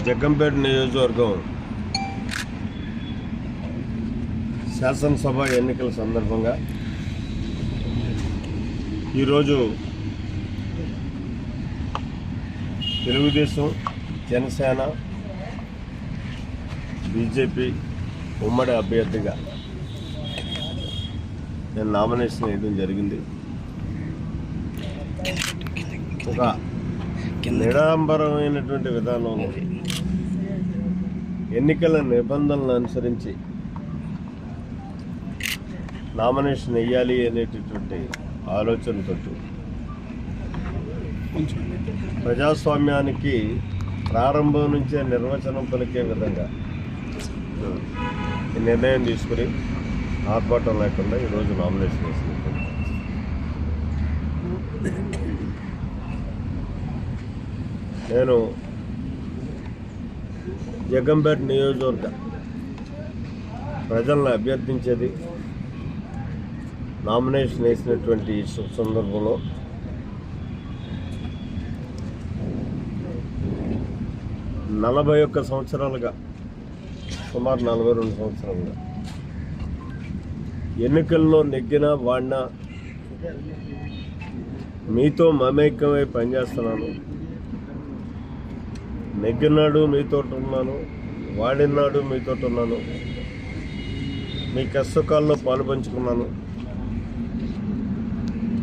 జగ్గంపేట నియోజకవర్గం శాసనసభ ఎన్నికల సందర్భంగా ఈరోజు తెలుగుదేశం జనసేన బీజేపీ ఉమ్మడి అభ్యర్థిగా నేను నామినేషన్ వేయడం జరిగింది. ఒక నిడాంబరమైనటువంటి విధానంలో ఎన్నికల నిబంధనలు అనుసరించి నామినేషన్ వేయాలి అనేటటువంటి ఆలోచనతో ప్రజాస్వామ్యానికి ప్రారంభం నుంచే నిర్వచనం పలికే విధంగా ఈ నిర్ణయం తీసుకుని ఆర్భాటం లేకుండా ఈరోజు నామినేషన్ వేసినట్టు. నేను జగంపేట నియోజకవర్గ ప్రజలను అభ్యర్థించేది నామినేషన్ వేసినటువంటి సందర్భంలో నలభై ఒక్క సంవత్సరాలుగా సుమారు నలభై రెండు సంవత్సరాలుగా ఎన్నికల్లో నెగ్గిన వాడినా మీతో మమేకమై పనిచేస్తున్నాను. నెగ్గినాడు మీతోటి ఉన్నాను వాడినాడు మీతోటి ఉన్నాను మీ కష్టకాల్లో పాలు పంచుకున్నాను.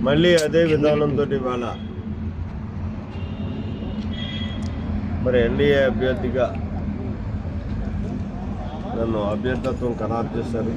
మళ్ళీ అదే విధానంతో ఇవాళ మరి ఎన్డీఏ అభ్యర్థిగా నన్ను అభ్యర్థత్వం ఖరారు చేశారు.